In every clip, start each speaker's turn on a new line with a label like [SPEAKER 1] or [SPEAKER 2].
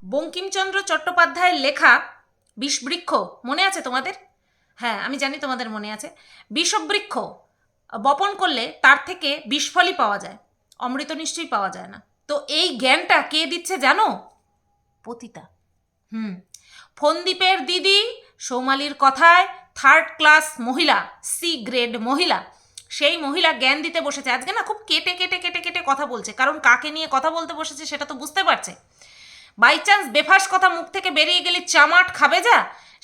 [SPEAKER 1] বঙ্কিমচন্দ্র চট্টোপাধ্যায়ের লেখা বিষবৃক্ষ, মনে আছে তোমাদের? হ্যাঁ আমি জানি তোমাদের মনে আছে। বিষবৃক্ষ, বপন করলে তার থেকে বিষফলই পাওয়া যায়, অমৃত নিশ্চয়ই পাওয়া যায় না। তো এই জ্ঞানটা কে দিচ্ছে জানো? পতিতা। হুম। ফন্দীপের দিদি, সৌমালির কথায় থার্ড ক্লাস মহিলা সি গ্রেড মহিলা, সেই মহিলা জ্ঞান দিতে বসেছে। আজকে না খুব কেটে কেটে কেটে কেটে কথা বলছে। কারণ কাকে নিয়ে কথা বলতে বসেছে সেটা তো বুঝতে পারছে। বাই চান্স বেফাস কথা মুখ থেকে বেরিয়ে গেলে চামাট খাবে যা?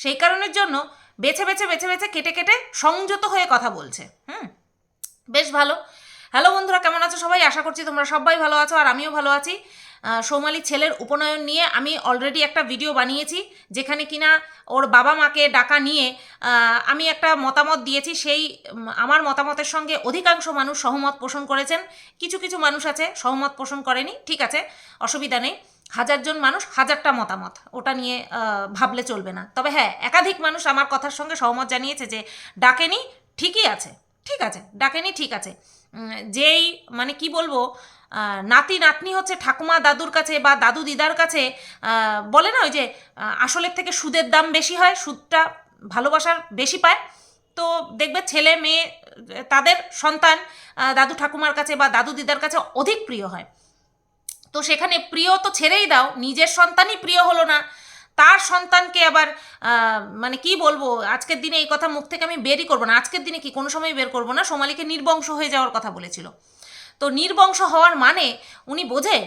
[SPEAKER 1] সেই কারণের জন্য বেছে বেছে বেছে বেছে কেটে কেটে সংযত হয়ে কথা বলছে। হুম? বেশ ভালো। হ্যালো বন্ধুরা, কেমন আছো সবাই? আশা করছি তোমরা সবাই ভালো আছো আর আমিও ভালো আছি। সৌমালি ছেলের উপনয়ন নিয়ে আমি অলরেডি একটা ভিডিও বানিয়েছি, যেখানে কিনা ওর বাবা মাকে ডাকা নিয়ে আমি একটা মতামত দিয়েছি। সেই আমার মতামতের সঙ্গে অধিকাংশ মানুষ সহমত পোষণ করেছেন। কিছু কিছু মানুষ আছে সহমত পোষণ করেনি। ঠিক আছে, অসুবিধা নেই। হাজারজন মানুষ হাজারটা মতামত। ওটা নিয়ে ভাবলে চলবে না। তবে হ্যাঁ একাধিক মানুষ আমার কথার সঙ্গে সহমত জানিয়েছে যে, ডাকেনি, ঠিকই আছে, ঠিক আছে, ডাকেনি, ঠিক আছে। যেই মানে কি বলব নাতি, নাতনি হচ্ছে ঠাকুমা দাদুর কাছে বা দাদু দিদার কাছে বলে না ওই যে আসলের থেকে সুদের দাম বেশি হয়, সুদটা ভালোবাসার বেশি পায়। তো দেখবে ছেলে, মেয়ে, তাদের সন্তান দাদু ঠাকুমার কাছে বা দাদু দিদার কাছে অধিক প্রিয় হয়। তো সেখানে প্রিয় তো ছেড়েই দাও, নিজের সন্তানই প্রিয় হলো না। তার সন্তানকে আবার মানে কি বলব, আজকের দিনে এই কথা মুখ থেকে আমি বেরই করব না। আজকের দিনে কি কোনো সময় বের করব না? সোমালিকে নির্বংশ হয়ে যাওয়ার কথা বলেছিল। তো নির্বংশ হওয়ার মানে উনি বোঝে?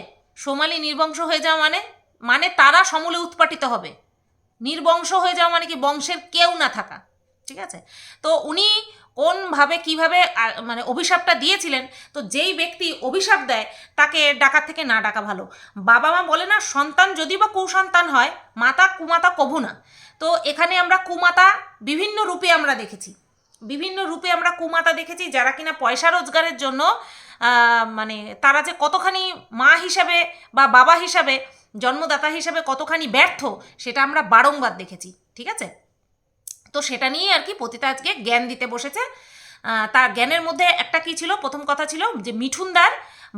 [SPEAKER 1] সোমালি নির্বংশ হয়ে যাওয়া মানে মানে তারা সমূলে উৎপাটিত হবে। নির্বংশ হয়ে যাওয়া মানে কি বংশের কেউ না থাকা। ঠিক আছে? তো উনি কোনভাবে, কীভাবে মানে অভিশাপটা দিয়েছিলেন, তো যেই ব্যক্তি অভিশাপ দেয়, তাকে ডাকার থেকে না ডাকা ভালো। বাবা মা বলে না, সন্তান যদি বা কুসন্তান হয়, মাতা কুমাতা কভু না। তো এখানে আমরা কুমাতা বিভিন্ন রূপে আমরা দেখেছি। বিভিন্ন রূপে আমরা কুমাতা দেখেছি, যারা কিনা পয়সা রোজগারের জন্য মানে তারা যে কতখানি মা হিসাবে বা বাবা হিসাবে, জন্মদাতা হিসাবে কতখানি ব্যর্থ, সেটা আমরা বারংবার দেখেছি। ঠিক আছে? তো সেটা নিয়ে আর কি পতিতা আজকে জ্ঞান দিতে বসেছে। তার জ্ঞানের মধ্যে একটা কি ছিল? প্রথম কথা ছিল যে মিঠুনদার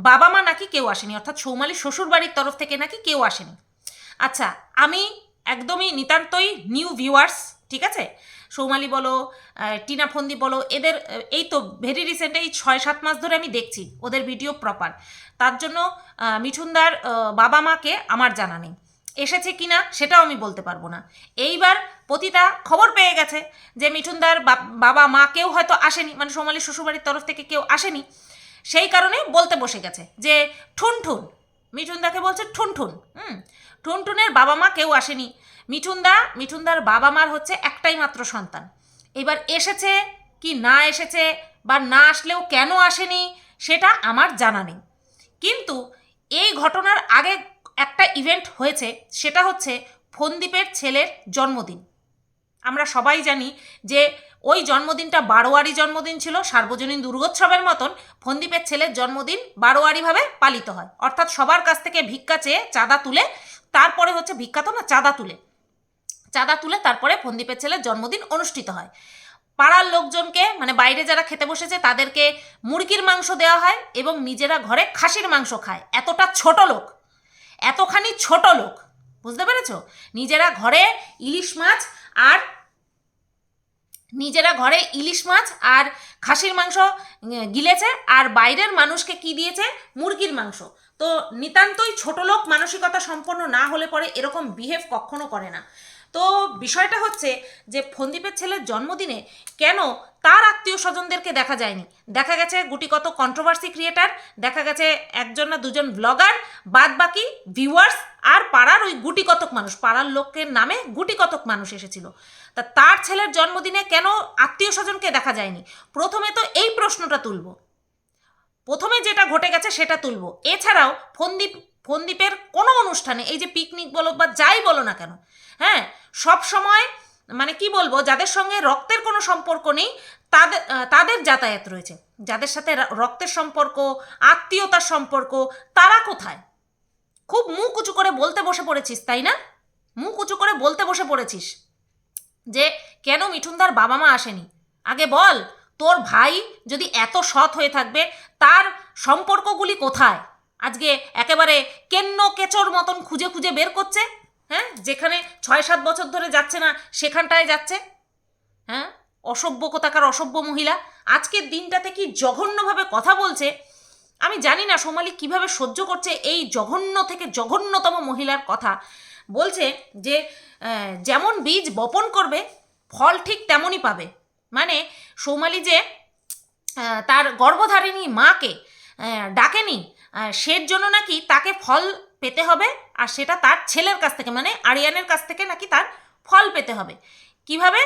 [SPEAKER 1] বাবা মা নাকি কেউ আসেনি, অর্থাৎ সৌমালি শ্বশুর বাড়ির তরফ থেকে নাকি কেউ আসেনি। আচ্ছা আমি একদমই নিতান্তই নিউ ভিউয়ার্স ঠিক আছে? সৌমালি বলো টিনা ফন্দি বলো, এদের এই তো ভেরি রিসেন্ট এই ছয় সাত মাস ধরে আমি দেখছি, ওদের ভিডিও প্রপার তার জন্য মিঠুনদার বাবা মাকে আমার জানা নেই। এসেছে কিনা সেটাও আমি বলতে পারব না। এইবার পতিতা খবর পেয়ে গেছে যে মিঠুনদার বাবা মা কেউ হয়তো আসেনি মানে সোমালি শ্বশুরবাড়ির তরফ থেকে কেউ আসেনি, সেই কারণে বলতে বসে গেছে যে ঠুন ঠুন মিঠুনদাকে বলছে ঠুন ঠুন হুম, ঠুনঠুনের বাবা মা কেউ আসেনি। মিঠুনদা, মিঠুনদার বাবা মার হচ্ছে একটাই মাত্র সন্তান। এবার এসেছে কি না এসেছে বা না আসলেও কেন আসেনি, সেটা আমার জানা নেই। কিন্তু এই ঘটনার আগে একটা ইভেন্ট হয়েছে, সেটা হচ্ছে ফন্দীপের ছেলের জন্মদিন। আমরা সবাই জানি যে ওই জন্মদিনটা বারোয়ারি জন্মদিন ছিল, সার্বজনীন দুর্গোৎসবের মতন ফন্দীপের ছেলের জন্মদিন বারোয়ারিভাবে পালিত হয়। অর্থাৎ সবার কাছ থেকে ভিক্ষা চেয়ে চাঁদা তুলে, তারপরে হচ্ছে ভিক্ষা তো না, চাঁদা তুলে। চাঁদা তুলে তারপরে ফন্দীপের ছেলের জন্মদিন অনুষ্ঠিত হয়। পাড়ার লোকজনকে মানে বাইরে যারা খেতে বসেছে, তাদেরকে মুরগির মাংস দেওয়া হয় এবং নিজেরা ঘরে খাসির মাংস খায়। এতটা ছোট লোক। এতখানি ছোট লোক। বুঝতে পেরেছ? নিজেরা ঘরে ইলিশ মাছ আর নিজেরা ঘরে ইলিশ মাছ আর খাসির মাংস গিলেছে আর বাইরের মানুষকে কি দিয়েছে? মুরগির মাংস। তো নিতান্তই ছোট লোক মানসিকতা সম্পন্ন না হলে পরে এরকম বিহেভ কখনো করে না। তো বিষয়টা হচ্ছে যে ফন্দীপের ছেলের জন্মদিনে কেন তার আত্মীয় স্বজনদেরকে দেখা যায়নি? দেখা গেছে গুটিকত কন্ট্রোভার্সি ক্রিয়েটার দেখা গেছে একজন না দুজন ব্লগার বাদ বাকি ভিউয়ার্স আর পাড়ার ওই গুটিকতক মানুষ, পাড়ার লোকের নামে গুটিকতক মানুষ এসেছিল। তা তার ছেলের জন্মদিনে কেন আত্মীয় স্বজনকে দেখা যায়নি? প্রথমে তো এই প্রশ্নটা তুলব। প্রথমে যেটা ঘটে গেছে সেটা তুলব। এছাড়াও ফন্দীপ, ফন্দীপের কোনো অনুষ্ঠানে এই যে পিকনিক বলো বা যাই বলো না কেন হ্যাঁ সব সময় মানে কি বলব, যাদের সঙ্গে রক্তের কোনো সম্পর্ক নেই তাদের তাদের যাতায়াত রয়েছে। যাদের সাথে রক্তের সম্পর্ক, আত্মীয়তার সম্পর্ক, তারা কোথায়? খুব মুখ উঁচু করে বলতে বসে পড়েছিস, তাই না? মুখ উঁচু করে বলতে বসে পড়েছিস যে, কেন মিঠুনদার বাবা মা আসেনি? আগে বল, তোর ভাই যদি এত সৎ হয়ে থাকবে, তার সম্পর্কগুলি কোথায়? আজকে একেবারে কেন্ন কেচোর মতন খুঁজে খুঁজে বের করছে। হ্যাঁ? যেখানে ছয় সাত বছর ধরে যাচ্ছে না, সেখানটায় যাচ্ছে। হ্যাঁ? অসভ্য কোথাকার অসভ্য মহিলা। আজকের দিনটাতে কি জঘন্যভাবে কথা বলছে? আমি জানি না সোমালি কীভাবে সহ্য করছে এই জঘন্য থেকে জঘন্যতম মহিলার কথা। বলছে যে যেমন বীজ বপন করবে, ফল ঠিক তেমনই পাবে। মানে সৌমালি যে তার গর্ভধারিণী মাকে ডাকেনি সের জন্য নাকি তাকে ফল পেতে হবে আর সেটা তার ছেলের কাছ থেকে মানে আরিয়ানের কাছ থেকে নাকি তার ফল পেতে হবে। কীভাবে?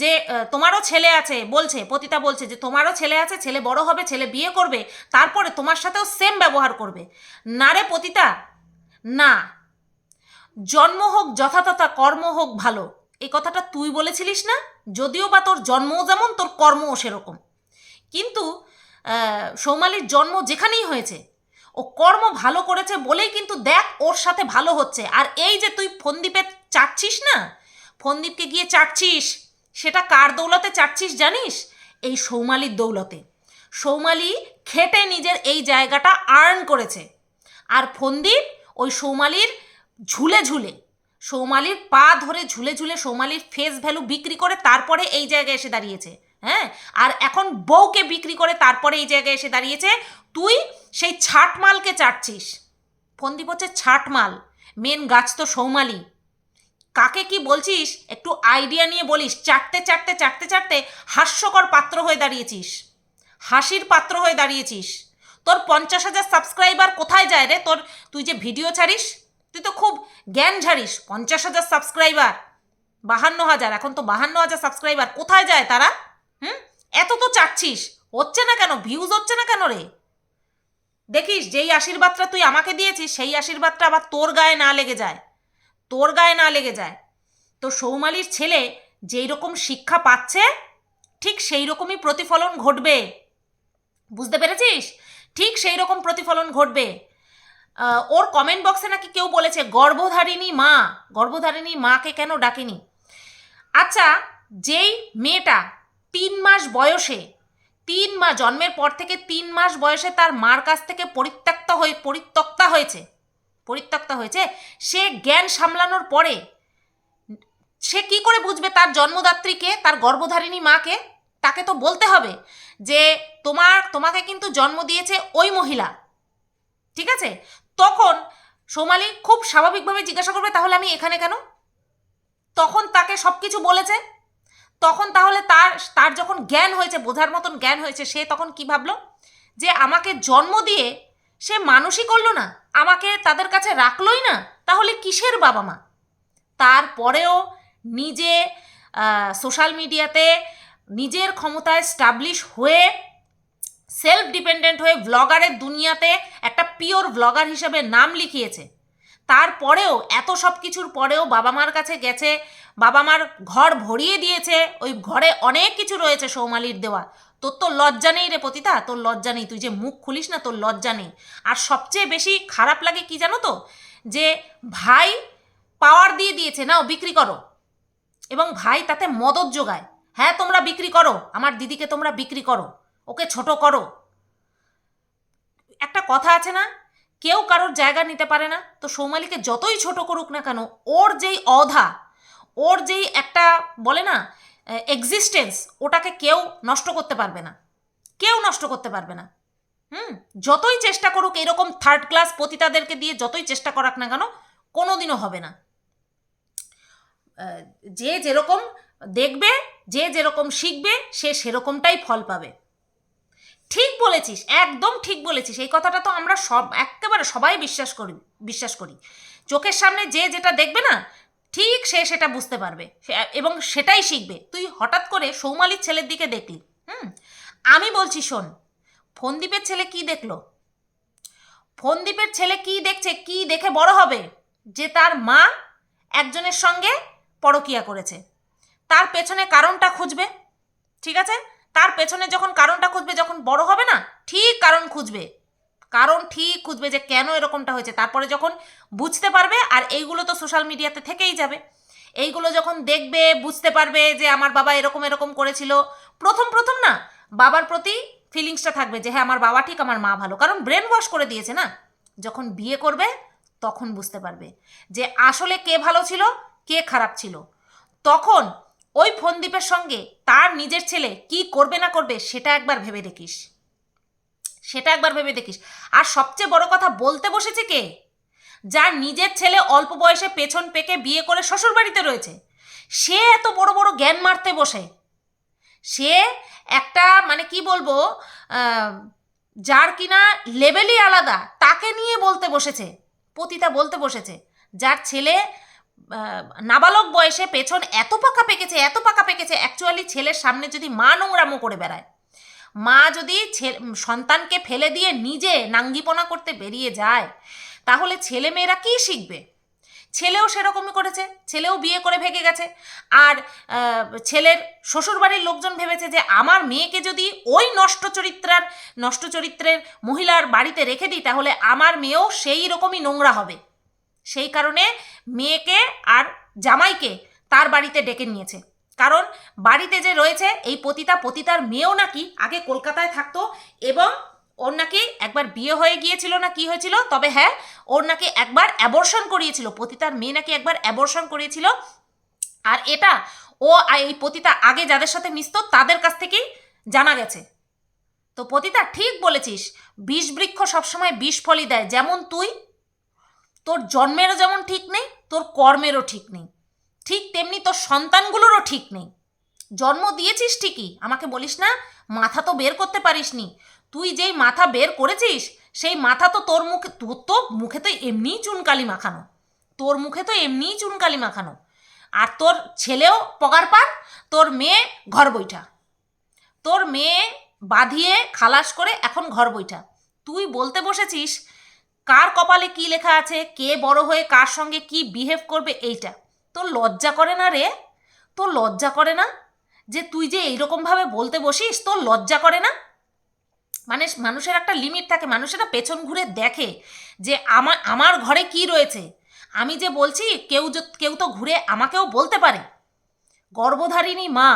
[SPEAKER 1] যে তোমারও ছেলে আছে, বলছে, পতিতা বলছে যে, তোমারও ছেলে আছে, ছেলে বড় হবে, ছেলে বিয়ে করবে, তারপরে তোমার সাথেও সেম ব্যবহার করবে। না রে পতিতা, না। জন্ম হোক যথাতথা, কর্ম হোক ভালো এই কথাটা তুই বলেছিলিস না? যদিও বা তোর জন্মও যেমন, তোর কর্মও সেরকম। কিন্তু সৌমালির জন্ম যেখানেই হয়েছে ও কর্ম ভালো করেছে বলেই কিন্তু দেখ ওর সাথে ভালো হচ্ছে। আর এই যে তুই ফন্দীপে চাটছিস না? ফন্দীপকে গিয়ে চাটছিস সেটা কার দৌলতে চাটছিস জানিস? এই সৌমালির দৌলতে। সৌমালি খেটে নিজের এই জায়গাটা আর্ন করেছে। আর ফন্দীপ ওই সৌমালির ঝুলে ঝুলে, সৌমালির পা ধরে ঝুলে ঝুলে সৌমালির ফেস ভ্যালু বিক্রি করে তারপরে এই জায়গায় এসে দাঁড়িয়েছে। হ্যাঁ? আর এখন বউকে বিক্রি করে তারপরে এই জায়গায় এসে দাঁড়িয়েছে। তুই সেই ছাটমালকে চাটছিস। ফন্দীপ হচ্ছে ছাটমাল মেন গাছ তো সৌমালি। কাকে কি বলছিস, একটু আইডিয়া নিয়ে বলিস। চাটতে চাটতে চাটতে চাটতে হাস্যকর পাত্র হয়ে দাঁড়িয়েছিস। হাসির পাত্র হয়ে দাঁড়িয়েছিস। তোর পঞ্চাশ হাজার সাবস্ক্রাইবার কোথায় যায় রে? তোর, তুই যে ভিডিও ছাড়িস, তুই তো খুব জ্ঞান ঝাড়িস। পঞ্চাশ হাজার সাবস্ক্রাইবার বাহান্ন হাজার, এখন তো বাহান্ন হাজার সাবস্ক্রাইবার কোথায় যায় তারা? হুম? এত তো চাচ্ছিস হচ্ছে না কেন? ভিউজ হচ্ছে না কেন রে? দেখিস, যেই আশীর্বাদটা তুই আমাকে দিয়েছিস, সেই আশীর্বাদটা আবার তোর গায়ে না লেগে যায়। তোর গায়ে না লেগে যায়। তো সৌমালির ছেলে যেই রকম শিক্ষা পাচ্ছে, ঠিক সেই রকমই প্রতিফলন ঘটবে। বুঝতে পেরেছিস? ঠিক সেই রকম প্রতিফলন ঘটবে। ওর কমেন্ট বক্সে নাকি কেউ বলেছে, গর্ভধারিণী মা, গর্ভধারিণী মাকে কেন ডাকেনি? আচ্ছা যেই মেয়েটা তিন মাস বয়সে তিন মাস জন্মের পর থেকে তিন মাস বয়সে তার মার কাছ থেকে পরিত্যক্ত হয়ে, পরিত্যক্তা হয়েছে। পরিত্যক্তা হয়েছে। সে জ্ঞান সামলানোর পরে সে কি করে বুঝবে তার জন্মদাত্রীকে তার গর্ভধারিণী মাকে তাকে তো বলতে হবে যে তোমার, তোমাকে কিন্তু জন্ম দিয়েছে ওই মহিলা। ঠিক আছে? তখন সোমালি খুব স্বাভাবিকভাবে জিজ্ঞাসা করবে, তাহলে আমি এখানে কেন? তখন তাকে সব কিছু বলেছে। তখন তাহলে তার তার যখন জ্ঞান হয়েছে, বোঝার মতন জ্ঞান হয়েছে, সে তখন কি ভাবলো? যে আমাকে জন্ম দিয়ে সে মানুষই করল না, আমাকে তাদের কাছে রাখলোই না, তাহলে কিসের বাবা মা? তারপরেও নিজে সোশ্যাল মিডিয়াতে নিজের ক্ষমতায় স্টাবলিশ হয়ে সেলফ ডিপেন্ডেন্ট হয়ে ভ্লগারের দুনিয়াতে একটা পিওর ভ্লগার হিসেবে নাম লিখিয়েছে। তারপরেও, এত সব কিছুর পরেও বাবা মার কাছে গেছে বাবা মার ঘর ভরিয়ে দিয়েছে, ওই ঘরে অনেক কিছু রয়েছে সৌমালির দেওয়া। তোর তো লজ্জা নেই রে পতিতা, তোর লজ্জা নেই, তুই যে মুখ খুলিস না, তোর লজ্জা নেই। আর সবচেয়ে বেশি খারাপ লাগে কি জানো তো? যে ভাই পাওয়ার দিয়ে দিয়েছে, নাও বিক্রি করো। এবং ভাই তাতে মদত যোগায়। হ্যাঁ তোমরা বিক্রি করো, আমার দিদিকে তোমরা বিক্রি করো, ওকে ছোট করো। একটা কথা আছে না, কেউ কারোর জায়গা নিতে পারে না, তো সৌমালিকে যতই ছোট করুক না কেন, ওর যেই অধা ওর যেই একটা বলে না এক্সিস্টেন্স ওটাকে কেউ নষ্ট করতে পারবে না। কেউ নষ্ট করতে পারবে না। হুম? যতই চেষ্টা করুক এরকম থার্ড ক্লাস পতিতাদেরকে দিয়ে যতই চেষ্টা করাক না কেন, কোনোদিনও হবে না। যে যেরকম দেখবে, যে যেরকম শিখবে, সে সেরকমটাই ফল পাবে। ঠিক বলেছিস, একদম ঠিক বলেছিস। এই কথাটা তো আমরা সব, একেবারে সবাই বিশ্বাস করি বিশ্বাস করি। চোখের সামনে যে যেটা দেখবে না ঠিক সে সেটা বুঝতে পারবে। এবং সেটাই শিখবে। তুই হঠাৎ করে সৌমালির ছেলের দিকে দেখলি। হুম? আমি বলছি, শোন, ফন্দীপের ছেলে কি দেখল? ফন্দীপের ছেলে কি দেখছে, কি দেখে বড় হবে? যে তার মা একজনের সঙ্গে পরকিয়া করেছে। তার পেছনে কারণটা খুঁজবে, ঠিক আছে? তার পেছনে যখন কারণটা খুঁজবে, যখন বড় হবে না, ঠিক কারণ খুঁজবে। কারণ ঠিক খুঁজবে যে কেন এরকমটা হয়েছে। তারপরে যখন বুঝতে পারবে, আর এইগুলো তো সোশ্যাল মিডিয়াতে থেকেই যাবে। এইগুলো যখন দেখবে, বুঝতে পারবে যে আমার বাবা এরকম এরকম করেছিল। প্রথম প্রথম না, বাবার প্রতি ফিলিংসটা থাকবে যে হ্যাঁ আমার বাবা ঠিক, আমার মা ভালো। কারণ ব্রেন ওয়াশ করে দিয়েছে না। যখন বিয়ে করবে, তখন বুঝতে পারবে যে আসলে কে ভালো ছিল, কে খারাপ ছিল। তখন ওই ফোনদীপের সঙ্গে তার নিজের ছেলে কি করবে না করবে, সেটা একবার ভেবে দেখিস। সেটা একবার ভেবে দেখিস। আর সবচেয়ে বড় কথা, বলতে বসেছে কে? যার নিজের ছেলে অল্প বয়সে পেছন পেকে বিয়ে করে শ্বশুর বাড়িতে রয়েছে। সে এত বড় বড় জ্ঞান মারতে বসে। সে একটা মানে কি বলব যার কিনা লেভেলই আলাদা, তাকে নিয়ে বলতে বসেছে, পতিতা বলতে বসেছে। যার ছেলে নাবালক বয়সে পেছন এত পাকা পেকেছে, এত পাকা পেকেছে অ্যাকচুয়ালি ছেলের সামনে যদি মা নোংরামো করে বেড়ায়। মা যদি সন্তানকে ফেলে দিয়ে নিজে নাঙ্গিপনা করতে বেরিয়ে যায়, তাহলে ছেলে মেয়েরা কী শিখবে? ছেলেও সেরকমই করেছে, ছেলেও বিয়ে করে ভেঙে গেছে। আর ছেলের শ্বশুরবাড়ির লোকজন ভেবেছে যে আমার মেয়েকে যদি ওই নষ্ট চরিত্রার, নষ্ট চরিত্রের মহিলার বাড়িতে রেখে দিই, তাহলে আমার মেয়েও সেই রকমই নোংরা হবে। সেই কারণে মেয়েকে আর জামাইকে তার বাড়িতে ডেকে নিয়েছে। কারণ বাড়িতে যে রয়েছে, এই পতিতা পতিতার মেয়েও নাকি আগে কলকাতায় থাকতো এবং ওর নাকি একবার বিয়ে হয়ে গিয়েছিল না কি হয়েছিল, তবে হ্যাঁ ওর নাকি একবার অ্যাবর্শন করিয়েছিল, পতিতার মেয়ে নাকি একবার অ্যাবর্শন করিয়েছিল। আর এটা ও এই পতিতা আগে যাদের সাথে মিশতো, তাদের কাছ থেকেই জানা গেছে। তো পতিতা, ঠিক বলেছিস বিষ বৃক্ষ সবসময় বিষ ফলই দেয়, যেমন তুই, তোর জন্মেরও যেমন ঠিক নেই, তোর কর্মেরও ঠিক নেই। ঠিক তেমনি তোর সন্তানগুলোরও ঠিক নেই। জন্ম দিয়েছিস ঠিকই, আমাকে বলিস না, মাথা তো বের করতে পারিসনি। তুই যেই মাথা বের করেছিস, সেই মাথা তো তোর মুখে, তোর তো মুখে তো এমনিই চুনকালি মাখানো। তোর মুখে তো এমনিই চুনকালি মাখানো। আর তোর ছেলেও পগার পার তোর মেয়ে ঘর বইটা তোর মেয়ে বাঁধিয়ে খালাস করে এখন ঘর বইটা তুই বলতে বসেছিস, কার কপালে কি লেখা আছে, কে বড় হয়ে কার সঙ্গে কি বিহেভ করবে এইটা। তোর লজ্জা করে না রে? তোর লজ্জা করে না? যে তুই যে এইরকমভাবে বলতে বসিস, তোর লজ্জা করে না? মানে মানুষের একটা লিমিট থাকে, মানুষেরা পেছন ঘুরে দেখে যে আমার আমার ঘরে কি রয়েছে। আমি যে বলছি, কেউ কেউ তো ঘুরে আমাকেও বলতে পারে। গর্ভধারিণী মা,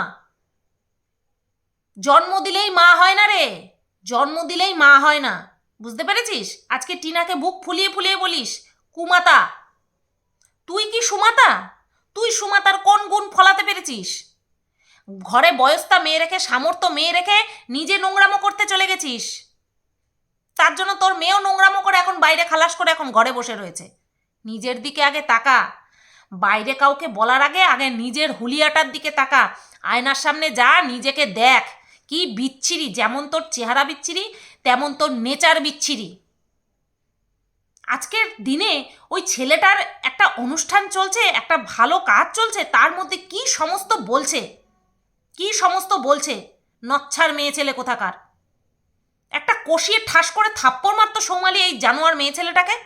[SPEAKER 1] জন্ম দিলেই মা হয় না রে। জন্ম দিলেই মা হয় না। বুঝতে পেরেছিস? আজকে টিনাকে বুক ফুলিয়ে ফুলিয়ে বলিস, কুমাতা, তুই কি সুমাতা? তুই সুমাতার কোন গুণ ফলাতে পেরেছিস? ঘরে বয়স্তা মেয়ে রেখে, সামর্থ্য মেয়ে রেখে নিজে নোংরামো করতে চলে গেছিস। তার জন্য তোর মেয়েও নোংরামো করে এখন বাইরে খালাস করে এখন ঘরে বসে রয়েছে। নিজের দিকে আগে তাকা। বাইরে কাউকে বলার আগে আগে নিজের হুলিয়াটার দিকে তাকা। আয়নার সামনে যা, নিজেকে দেখ। কি বিচ্ছিরি, যেমন তোর চেহারা বিচ্ছিরি, তেমন তোর নেচার বিচ্ছিরি। আজকের দিনে ওই ছেলেটার একটা অনুষ্ঠান চলছে, একটা ভালো কাজ চলছে, তার মধ্যে কি সমস্ত বলছে? কি সমস্ত বলছে? নচ্ছার মেয়ে ছেলে কোথাকার? একটা কষিয়ে ঠাস করে থাপ্পড় মারতো সৌমালি এই জানোয়ার মেয়ে ছেলেটাকে?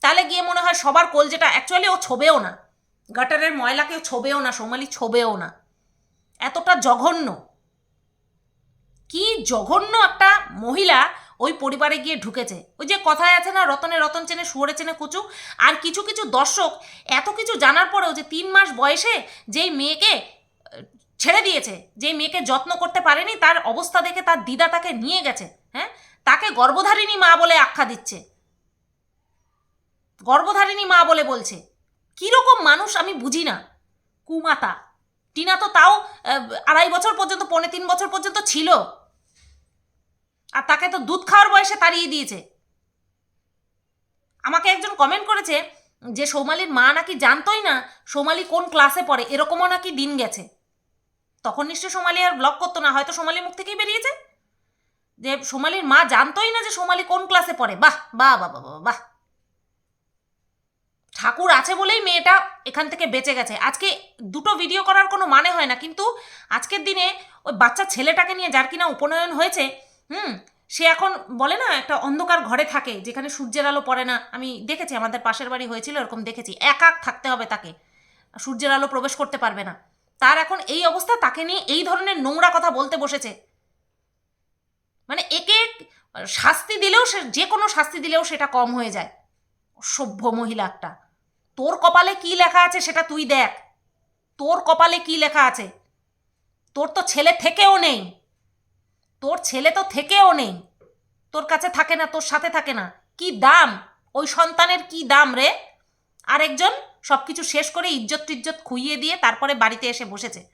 [SPEAKER 1] তাহলে গিয়ে মনে হয় সবার কোল যেটা অ্যাকচুয়ালি ও ছোবেও না। গাটারের ময়লাকেও ছোবেও না, সৌমালি ছোবেও না। এতটা জঘন্য। কি জঘন্য একটা মহিলা ওই পরিবারে গিয়ে ঢুকেছে। ওই যে কথায় আছে না, রতনে রতন চেনে, শুয়োরে চেনে কুচু। আর কিছু কিছু দর্শক এত কিছু জানার পরেও যে তিন মাস বয়সে যেই মেয়েকে ছেড়ে দিয়েছে, যেই মেয়েকে যত্ন করতে পারেনি, তার অবস্থা দেখে তার দিদা তাকে নিয়ে গেছে হ্যাঁ? তাকে গর্ভধারিণী মা বলে আখ্যা দিচ্ছে। গর্ভধারিণী মা বলে বলছে। কীরকম মানুষ আমি বুঝি না। কুমাতা। টিনা তো তাও আড়াই বছর পর্যন্ত, পৌনে তিন বছর পর্যন্ত ছিল। আর তাকে তো দুধ খাওয়ার বয়সে তাড়িয়ে দিয়েছে। আমাকে একজন কমেন্ট করেছে যে সৌমালির মা নাকি জানতোই না সোমালি কোন ক্লাসে পড়ে এরকমও নাকি দিন গেছে। তখন নিশ্চয়ই সোমালি আর ব্লক করতো না হয়তো সোমালির মুখ থেকেই বেরিয়েছে। যে সোমালির মা জানতোই না যে সোমালি কোন ক্লাসে পড়ে। বাহ বাহ বাহ বাহ বাহ, ঠাকুর আছে বলেই মেয়েটা এখান থেকে বেঁচে গেছে। আজকে দুটো ভিডিও করার কোনো মানে হয় না কিন্তু আজকের দিনে ওই বাচ্চা ছেলেটাকে নিয়ে যার কিনা উপনয়ন হয়েছে হুম, সে এখন বলে না, একটা অন্ধকার ঘরে থাকে, যেখানে সূর্যের আলো পড়ে না। আমি দেখেছি, আমাদের পাশের বাড়ি হয়েছিল, এরকম দেখেছি। একাক থাকতে হবে তাকে। সূর্যের আলো প্রবেশ করতে পারবে না। তার এখন এই অবস্থা, তাকে নিয়ে এই ধরনের নোংরা কথা বলতে বসেছে। মানে একে শাস্তি দিলেও সে, যে কোনো শাস্তি দিলেও সেটা কম হয়ে যায়। সভ্য মহিলা একটা। তোর কপালে কি লেখা আছে সেটা তুই দেখ। তোর কপালে কি লেখা আছে? তোর তো ছেলে থেকেও নেই। তোর ছেলে তো থেকেও নেই। তোর কাছে থাকে না, তোর সাথে থাকে না। কি দাম? ওই সন্তানের কি দাম রে? আরেকজন সব কিছু শেষ করে ইজ্জত টিজ্জত খুইয়ে দিয়ে তারপরে বাড়িতে এসে বসেছে।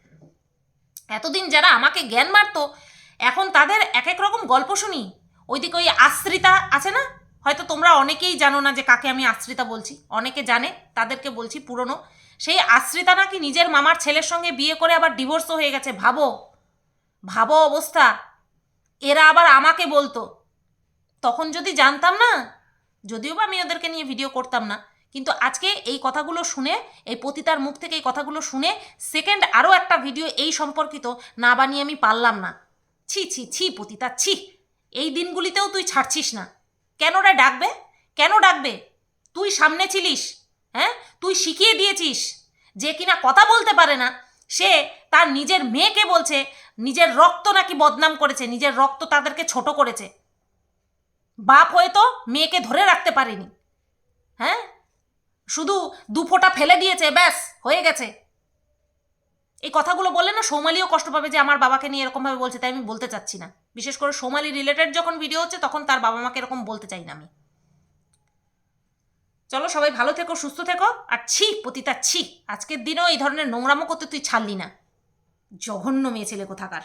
[SPEAKER 1] এতদিন যারা আমাকে জ্ঞান মারতো, এখন তাদের এক এক রকম গল্প শুনি। ওইদিকে ওই আশ্রিতা আছে না? হয়তো তোমরা অনেকেই জানো না যে কাকে আমি আশ্রিতা বলছি। অনেকে জানে, তাদেরকে বলছি পুরনো। সেই আশ্রিতা নাকি নিজের মামার ছেলের সঙ্গে বিয়ে করে আবার ডিভোর্সও হয়ে গেছে, ভাবো। ভাবো অবস্থা। এরা আবার আমাকে বলতো। তখন যদি জানতাম না, যদিও বা আমি ওদেরকে নিয়ে ভিডিও করতাম না, কিন্তু আজকে এই কথাগুলো শুনে, এই পতিতার মুখ থেকে এই কথাগুলো শুনে সেকেন্ড আরও একটা ভিডিও এই সম্পর্কিত না বানিয়ে আমি পারলাম না। ছি ছি ছি পতিতা, ছি। এই দিনগুলিতেও তুই ছাড়ছিস না। কেন রে ডাকবে? কেন ডাকবে? তুই সামনে ছিলিস হ্যাঁ? তুই শিখিয়ে দিয়েছিস। যে কিনা কথা বলতে পারে না, সে তার নিজের মেয়েকে বলছে, নিজের রক্ত নাকি বদনাম করেছে, নিজের রক্ত তাদেরকে ছোট করেছে। বাপ হয়ে তো মেয়েকে ধরে রাখতে পারেনি। হ্যাঁ? শুধু দু ফোঁটা ফেলে দিয়েছে, ব্যাস, হয়ে গেছে। এই কথাগুলো বললে না সোমালিও কষ্ট পাবে যে আমার বাবাকে নিয়ে এরকমভাবে বলছে, তাই আমি বলতে চাচ্ছি না। বিশেষ করে সোমালি রিলেটেড যখন ভিডিও হচ্ছে, তখন তার বাবা মাকে এরকম বলতে চাই না আমি। চলো সবাই ভালো থেকো, সুস্থ থেকো, আর ছি, পতিতা, ছি। আজকের দিনেও এই ধরনের নোংরামো করতে তুই ছাড়লি না। জঘন্য মেয়ে ছেলে কোথাকার?